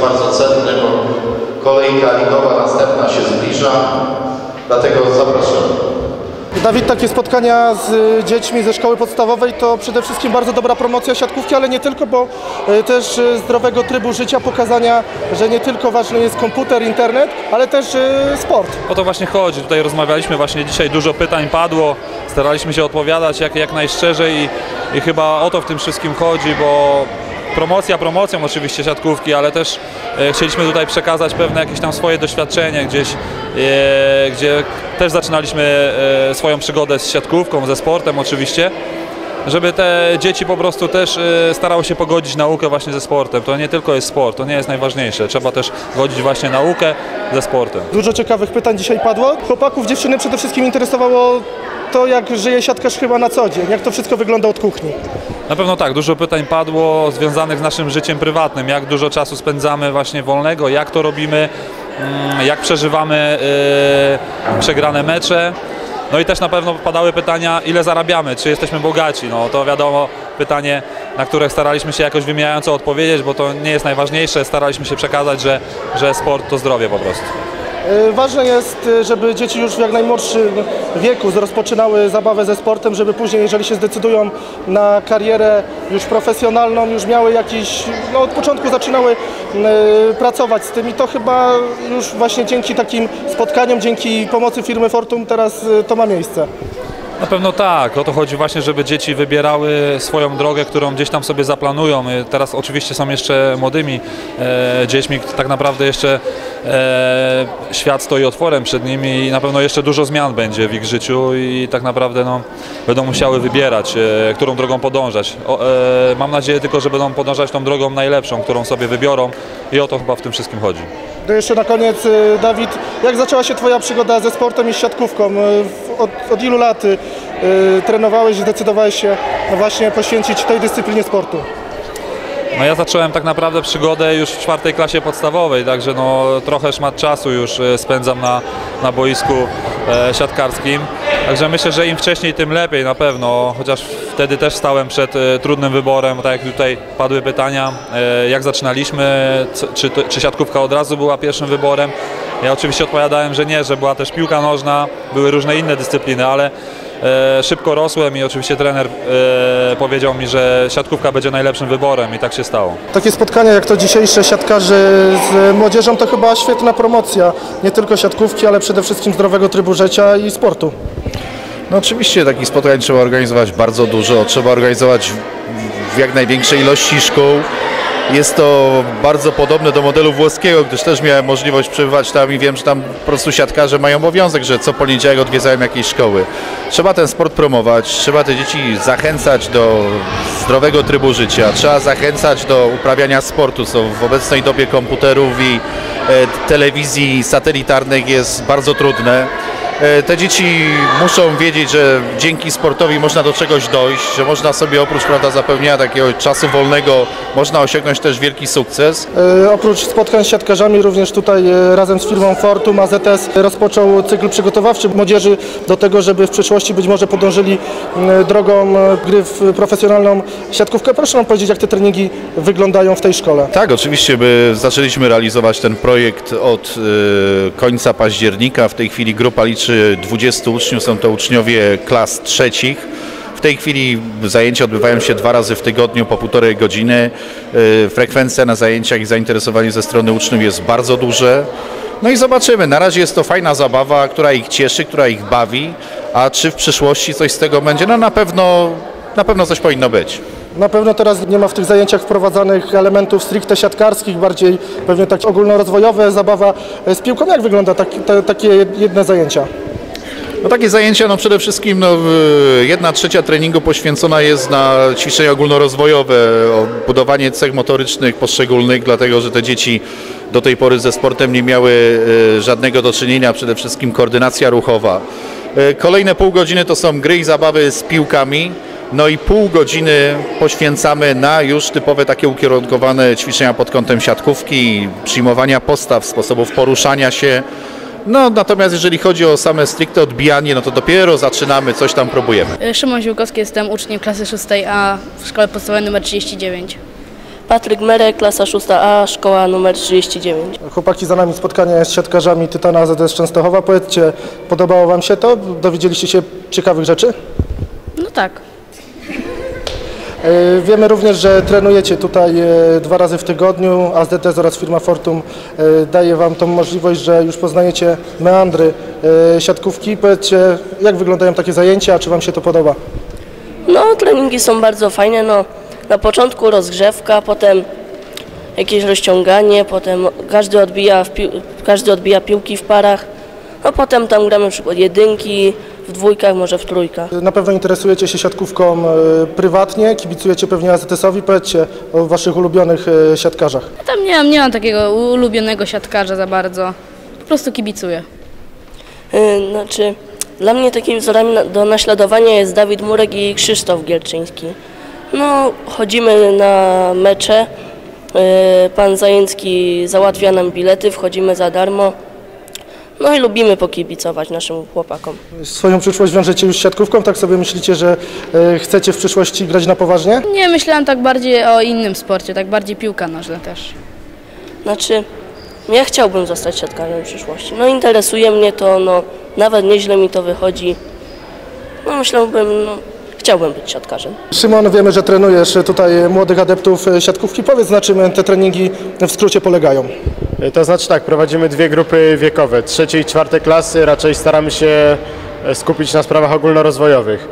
jest bardzo cenny, bo kolejka ligowa następna się zbliża. Dlatego zapraszamy. Dawid, takie spotkania z y, dziećmi ze szkoły podstawowej to przede wszystkim bardzo dobra promocja siatkówki, ale nie tylko, bo y, też y, zdrowego trybu życia, pokazania, że nie tylko ważny jest komputer, internet, ale też sport. O to właśnie chodzi. Tutaj rozmawialiśmy właśnie dzisiaj, dużo pytań padło, staraliśmy się odpowiadać jak, jak najszczerzej i, i chyba o to w tym wszystkim chodzi, bo promocja promocją oczywiście siatkówki, ale też e, chcieliśmy tutaj przekazać pewne jakieś tam swoje doświadczenie gdzieś, e, gdzie też zaczynaliśmy e, swoją przygodę z siatkówką, ze sportem oczywiście żeby te dzieci po prostu też starały się pogodzić naukę właśnie ze sportem. To nie tylko jest sport, to nie jest najważniejsze. Trzeba też godzić właśnie naukę ze sportem. Dużo ciekawych pytań dzisiaj padło. Chłopaków, dziewczyny przede wszystkim interesowało to, jak żyje siatkarz chyba na co dzień, jak to wszystko wygląda od kuchni. Na pewno tak, dużo pytań padło związanych z naszym życiem prywatnym, jak dużo czasu spędzamy właśnie wolnego, jak to robimy, mm, jak przeżywamy e, przegrane mecze. No i też na pewno padały pytania, ile zarabiamy, czy jesteśmy bogaci. No to wiadomo pytanie, na które staraliśmy się jakoś wymijająco odpowiedzieć, bo to nie jest najważniejsze. Staraliśmy się przekazać, że, że sport to zdrowie po prostu. Y, Ważne jest, y, żeby dzieci już w jak najmłodszym wieku rozpoczynały zabawę ze sportem, żeby później, jeżeli się zdecydują na karierę już profesjonalną, już miały jakiś, no od początku zaczynały y, pracować z tym i to chyba już właśnie dzięki takim spotkaniom, dzięki pomocy firmy Fortum teraz to ma miejsce. Na pewno tak. O to chodzi właśnie, żeby dzieci wybierały swoją drogę, którą gdzieś tam sobie zaplanują. Teraz oczywiście są jeszcze młodymi e, dziećmi, tak naprawdę jeszcze e, świat stoi otworem przed nimi i na pewno jeszcze dużo zmian będzie w ich życiu i tak naprawdę no, będą musiały wybierać, e, którą drogą podążać. O, e, mam nadzieję tylko, że będą podążać tą drogą najlepszą, którą sobie wybiorą i o to chyba w tym wszystkim chodzi. To jeszcze na koniec, y, Dawid, jak zaczęła się Twoja przygoda ze sportem i siatkówką? Y, Od, od ilu lat y, y, trenowałeś i zdecydowałeś się no właśnie poświęcić tej dyscyplinie sportu? No ja zacząłem tak naprawdę przygodę już w czwartej klasie podstawowej, także no trochę szmat czasu już e, spędzam na, na boisku e, siatkarskim. Także myślę, że im wcześniej, tym lepiej na pewno, chociaż wtedy też stałem przed e, trudnym wyborem, tak jak tutaj padły pytania, e, jak zaczynaliśmy, czy, czy siatkówka od razu była pierwszym wyborem. Ja oczywiście odpowiadałem, że nie, że była też piłka nożna, były różne inne dyscypliny, ale e, szybko rosłem i oczywiście trener e, powiedział mi, że siatkówka będzie najlepszym wyborem i tak się stało. Takie spotkania jak to dzisiejsze siatkarzy z młodzieżą to chyba świetna promocja nie tylko siatkówki, ale przede wszystkim zdrowego trybu życia i sportu. No oczywiście takich spotkań trzeba organizować bardzo dużo, trzeba organizować w- jak największej ilości szkół. Jest to bardzo podobne do modelu włoskiego, gdyż też miałem możliwość przebywać tam i wiem, że tam po prostu siatkarze mają obowiązek, że co poniedziałek odwiedzają jakieś szkoły. Trzeba ten sport promować, trzeba te dzieci zachęcać do zdrowego trybu życia, trzeba zachęcać do uprawiania sportu, co w obecnej dobie komputerów i e, telewizji satelitarnych jest bardzo trudne. E, Te dzieci muszą wiedzieć, że dzięki sportowi można do czegoś dojść, że można sobie oprócz prawda, zapewnienia takiego czasu wolnego, można osiągnąć też wielki sukces. E, oprócz spotkań z siatkarzami również tutaj e, razem z firmą Fortum AZS rozpoczął cykl przygotowawczy młodzieży do tego, żeby w przyszłości być może podążyli drogą gry w profesjonalną siatkówkę. Proszę nam powiedzieć, jak te treningi wyglądają w tej szkole. Tak, oczywiście my zaczęliśmy realizować ten projekt od końca października. W tej chwili grupa liczy 20 uczniów, są to uczniowie klas trzecich. W tej chwili zajęcia odbywają się dwa razy w tygodniu po półtorej godziny. E, Frekwencja na zajęciach i zainteresowanie ze strony uczniów jest bardzo duże. No i zobaczymy. Na razie jest to fajna zabawa, która ich cieszy, która ich bawi. A czy w przyszłości coś z tego będzie? No na pewno, na pewno coś powinno być. Na pewno teraz nie ma w tych zajęciach wprowadzanych elementów stricte siatkarskich, bardziej pewnie tak ogólnorozwojowe, zabawa e, z piłką. Jak wygląda tak, te, takie jedne zajęcia? No takie zajęcia, no przede wszystkim no, jedna trzecia treningu poświęcona jest na ćwiczenia ogólnorozwojowe, budowanie cech motorycznych poszczególnych, dlatego że te dzieci do tej pory ze sportem nie miały e, żadnego do czynienia, przede wszystkim koordynacja ruchowa. E, Kolejne pół godziny to są gry i zabawy z piłkami. No i pół godziny poświęcamy na już typowe takie ukierunkowane ćwiczenia pod kątem siatkówki, przyjmowania postaw, sposobów poruszania się. No natomiast jeżeli chodzi o same stricte odbijanie, no to dopiero zaczynamy, coś tam próbujemy. E, Szymon Ziółkowski, jestem uczniem klasy 6A w szkole podstawowej nr 39. Patryk Merek, klasa 6A, szkoła numer 39. Chłopaki, za nami spotkanie z siatkarzami Tytana AZS Częstochowa. Powiedzcie, podobało Wam się to? Dowiedzieliście się ciekawych rzeczy? No tak. E, Wiemy również, że trenujecie tutaj e, dwa razy w tygodniu. AZDS oraz firma Fortum e, daje Wam tą możliwość, że już poznajecie meandry siatkówki. Powiedzcie, jak wyglądają takie zajęcia, czy Wam się to podoba? No, treningi są bardzo fajne. No, na początku rozgrzewka, potem jakieś rozciąganie, potem każdy odbija, każdy odbija piłki w parach. No potem tam gramy przykład jedynki, w dwójkach, może w trójkach. Na pewno interesujecie się siatkówką e, prywatnie, kibicujecie pewnie AZS-owi. Powiedzcie o Waszych ulubionych e, siatkarzach. Ja tam nie mam, nie mam takiego ulubionego siatkarza za bardzo. Po prostu kibicuję. Yy, Znaczy, dla mnie takimi wzorami do naśladowania jest Dawid Murek i Krzysztof Gielczyński. No, chodzimy na mecze. Pan Zajęcki załatwia nam bilety, wchodzimy za darmo. No i lubimy pokibicować naszym chłopakom. Swoją przyszłość wiążecie już z siatkówką, tak sobie myślicie, że e, chcecie w przyszłości grać na poważnie? Nie, myślałam tak bardziej o innym sporcie, tak bardziej piłka nożna też. Znaczy, ja chciałbym zostać siatkarzem w przyszłości. No interesuje mnie to, no nawet nieźle mi to wychodzi. No myślałbym, no chciałbym być siatkarzem. Szymon, wiemy, że trenujesz tutaj młodych adeptów e, siatkówki. Powiedz, na czym te treningi w skrócie polegają? To znaczy tak, prowadzimy dwie grupy wiekowe. Trzeciej i czwartej klasy raczej staramy się e, skupić na sprawach ogólnorozwojowych.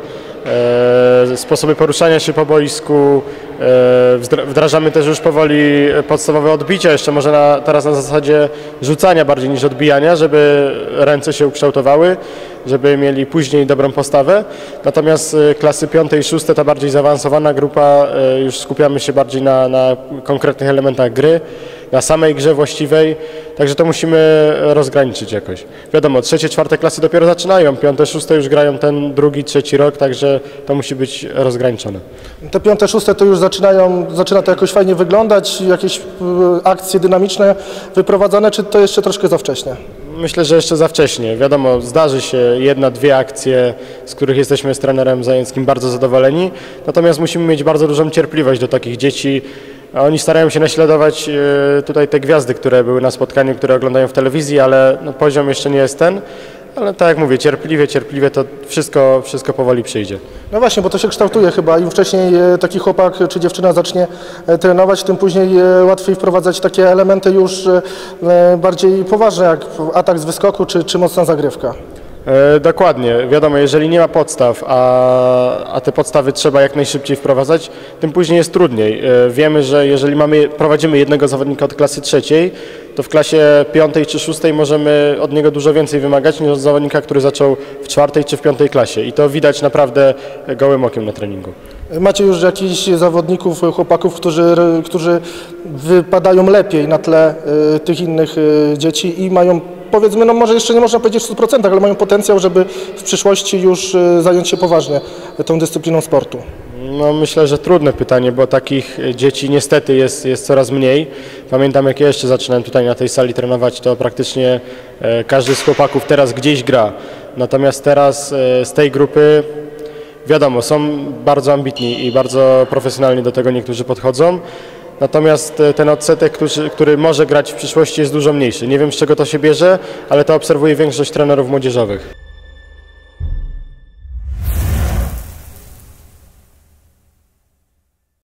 E, Sposoby poruszania się po boisku, e, wdra- wdrażamy też już powoli podstawowe odbicia, jeszcze może na, teraz na zasadzie rzucania bardziej niż odbijania, żeby ręce się ukształtowały, żeby mieli później dobrą postawę. Natomiast klasy piąte i szóste, ta bardziej zaawansowana grupa, już skupiamy się bardziej na, na konkretnych elementach gry na samej grze właściwej, także to musimy rozgraniczyć jakoś. Wiadomo, trzecie, czwarte klasy dopiero zaczynają, piąte, szóste już grają ten drugi, trzeci rok, także to musi być rozgraniczone. Te piąte, szóste to już zaczynają, zaczyna to jakoś fajnie wyglądać, jakieś e, akcje dynamiczne wyprowadzane, czy to jeszcze troszkę za wcześnie? Myślę, że jeszcze za wcześnie. Wiadomo, zdarzy się jedna, dwie akcje, z których jesteśmy z trenerem Zajęckim bardzo zadowoleni, natomiast musimy mieć bardzo dużą cierpliwość do takich dzieci. A Oni starają się naśladować e, tutaj te gwiazdy, które były na spotkaniu, które oglądają w telewizji, ale no, poziom jeszcze nie jest ten. Ale tak jak mówię, cierpliwie, cierpliwie to wszystko, wszystko powoli przyjdzie. No właśnie, bo to się kształtuje chyba. Im wcześniej e, taki chłopak czy dziewczyna zacznie e, trenować, tym później łatwiej wprowadzać takie elementy już bardziej poważne, jak atak z wyskoku czy, czy mocna zagrywka. E, dokładnie. Wiadomo, jeżeli nie ma podstaw, a, a te podstawy trzeba jak najszybciej wprowadzać, tym później jest trudniej. E, wiemy, że jeżeli mamy, prowadzimy jednego zawodnika od klasy trzeciej, to w klasie piątej czy szóstej możemy od niego dużo więcej wymagać niż od zawodnika, który zaczął w czwartej czy w piątej klasie. I to widać naprawdę gołym okiem na treningu. Macie już jakichś zawodników, chłopaków, którzy, którzy wypadają lepiej na tle e, tych innych dzieci i mają, powiedzmy, no może jeszcze nie można powiedzieć w 100%, ale mają potencjał, żeby w przyszłości już e, zająć się poważnie tą dyscypliną sportu. No myślę, że trudne pytanie, bo takich dzieci niestety jest, jest coraz mniej. Pamiętam jak ja jeszcze zaczynałem tutaj na tej sali trenować, to praktycznie każdy z chłopaków teraz gdzieś gra. Natomiast teraz z tej grupy wiadomo, są bardzo ambitni i bardzo profesjonalnie do tego niektórzy podchodzą. Natomiast e, ten odsetek, który, może grać w przyszłości jest dużo mniejszy. Nie wiem z czego to się bierze, ale to obserwuję większość trenerów młodzieżowych.